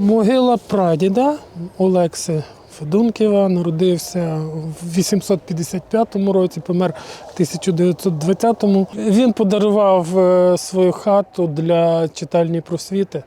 Могила прадіда Олекси Федунківа народився в 855 році, помер в 1920-му. Він подарував е, свою хату для читальні просвіти.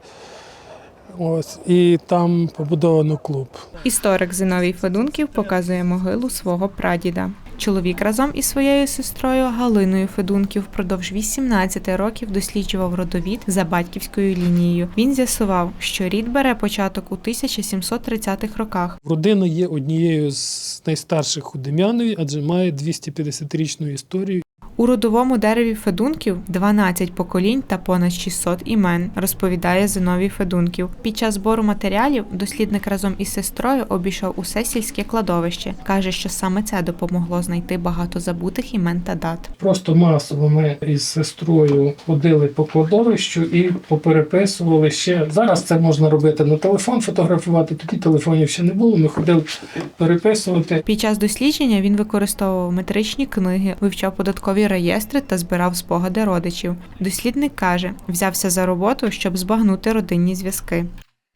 Ось, і там побудовано клуб. Історик Зиновій Федунків показує могилу свого прадіда. Чоловік разом із своєю сестрою Галиною Федунків впродовж 18 років досліджував родовід за батьківською лінією. Він з'ясував, що рід бере початок у 1730-х роках. Родина є однією з найстарших у Дем'янові, адже має 250-річну історію. У родовому дереві Федунків 12 поколінь та понад 600 імен, розповідає Зиновій Федунків. Під час збору матеріалів дослідник разом із сестрою обійшов усе сільське кладовище. Каже, що саме це допомогло знайти багато забутих імен та дат. Просто масово ми із сестрою ходили по кладовищу і попереписували ще. Зараз це можна робити на телефон, фотографувати. Тоді телефонів ще не було. Ми ходили переписувати. Під час дослідження він використовував метричні книги, вивчав податкові реєстри та збирав спогади родичів. Дослідник каже, взявся за роботу, щоб збагнути родинні зв'язки.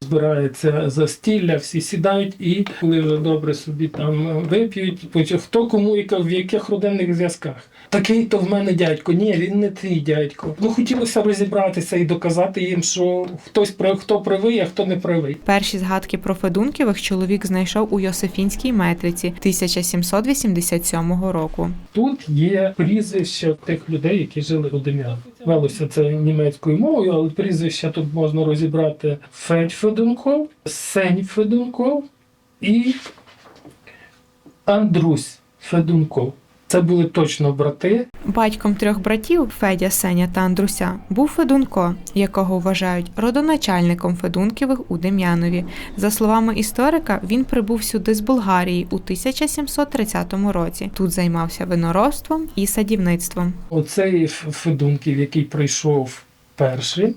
Збирається застілля, всі сідають, і коли вже добре собі там вип'ють, хто кому і в яких родинних зв'язках. Такий то в мене дядько. Ні, він не твій дядько. Ну хотілося розібратися і доказати їм, що хтось хто правий, а хто не правий. Перші згадки про Федунківих чоловік знайшов у Йосифінській метриці 1787 року. Тут є прізвища тих людей, які жили у Дем'ян. Велося це німецькою мовою, але прізвища тут можна розібрати Федь Федунков, Сень Федунков і Андрусь Федунков. Це були точно брати. Батьком трьох братів Федя, Сеня та Андруся був Федунко, якого вважають родоначальником Федунківих у Дем'янові. За словами історика, він прибув сюди з Болгарії у 1730 році. Тут займався виноробством і садівництвом. Оцей Федунків, який прийшов перший,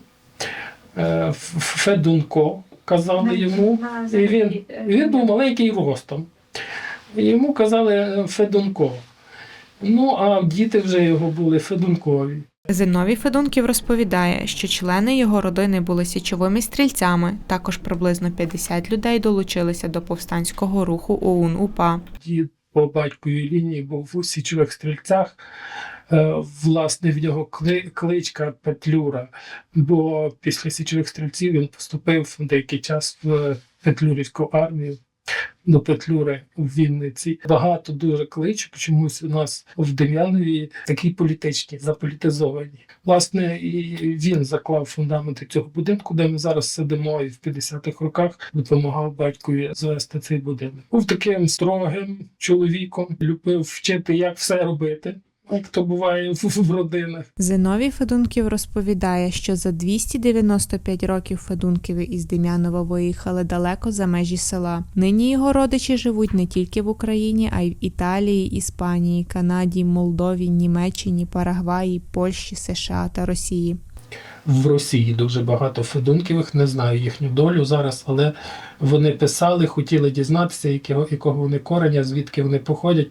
е, Федунко казали йому. І він, він був маленький ростом. Йому казали е, Федунко. Ну, а діти вже його були Федункові. Зиновій Федунків розповідає, що члени його родини були січовими стрільцями. Також приблизно 50 людей долучилися до повстанського руху ОУН УПА. Дід по батьковій лінії був у січових стрільцях. Е, Власне, в нього кли- кличка Петлюра, бо після січових стрільців він поступив деякий час в Петлюрівську армію до Петлюри в Вінниці. Багато дуже кличок. Чомусь у нас в Дем'янові такі політичні, заполітизовані. Власне, і він заклав фундаменти цього будинку, де ми зараз сидимо, і в 50-х роках допомагав батькові звести цей будинок. Був таким строгим чоловіком, любив вчити, як все робити. Як то буває в, в родинах. Зиновій Федунків розповідає, що за 295 років Федунківи із Дем'янова виїхали далеко за межі села. Нині його родичі живуть не тільки в Україні, а й в Італії, Іспанії, Канаді, Молдові, Німеччині, Парагваї, Польщі, США та Росії. В Росії дуже багато Федунківих, не знаю їхню долю зараз, але вони писали, хотіли дізнатися, якого, якого вони кореня, звідки вони походять.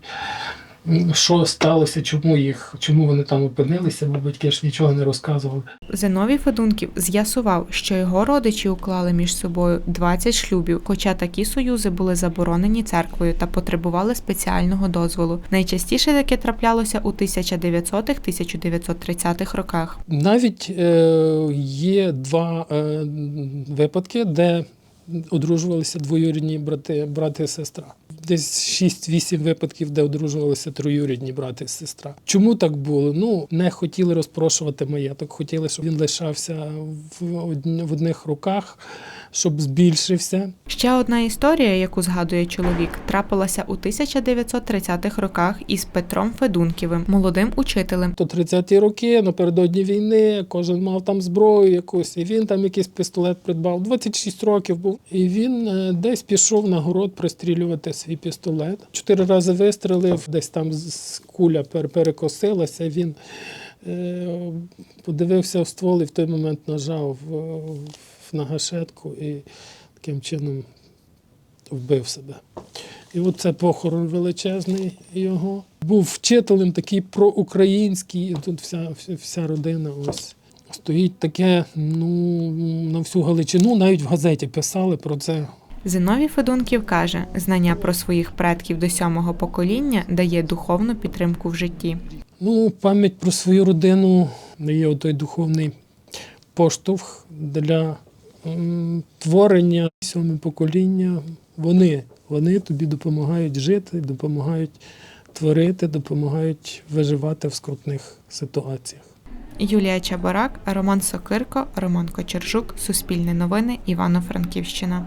Що сталося, чому їх, чому вони там опинилися, бо батьки ж нічого не розказували. Зиновій Федунків з'ясував, що його родичі уклали між собою 20 шлюбів, хоча такі союзи були заборонені церквою та потребували спеціального дозволу. Найчастіше таке траплялося у 1900-1930-х роках. Навіть е, є два е, випадки, де одружувалися двоюрідні брати, брати і сестра. Десь 6-8 випадків, де одружувалися троюрідні брати і сестра. Чому так було? Ну, не хотіли розпрошувати маєток, хотіли, щоб він лишався в, в одних руках, щоб збільшився. Ще одна історія, яку згадує чоловік, трапилася у 1930-х роках із Петром Федунківим, молодим учителем. То 30-ті роки, напередодні війни, кожен мав там зброю якусь, і він там якийсь пістолет придбав. 26 років був. І він е, десь пішов на город пристрілювати свій пістолет. Чотири рази вистрелив, десь там з- куля перекосилася. Він е, подивився в ствол і в той момент нажав в на гашетку і таким чином вбив себе. І от це похорон величезний його. Був вчителем такий проукраїнський, і тут вся, вся родина ось стоїть таке ну, на всю Галичину, навіть в газеті писали про це. Зиновій Федунків каже, знання про своїх предків до сьомого покоління дає духовну підтримку в житті. Ну, пам'ять про свою родину дає той духовний поштовх для творення сьоме покоління. Вони, вони тобі допомагають жити, допомагають творити, допомагають виживати в скрутних ситуаціях. Юлія Чабарак, Роман Сокирко, Роман Кочержук, Суспільне новини, Івано-Франківщина.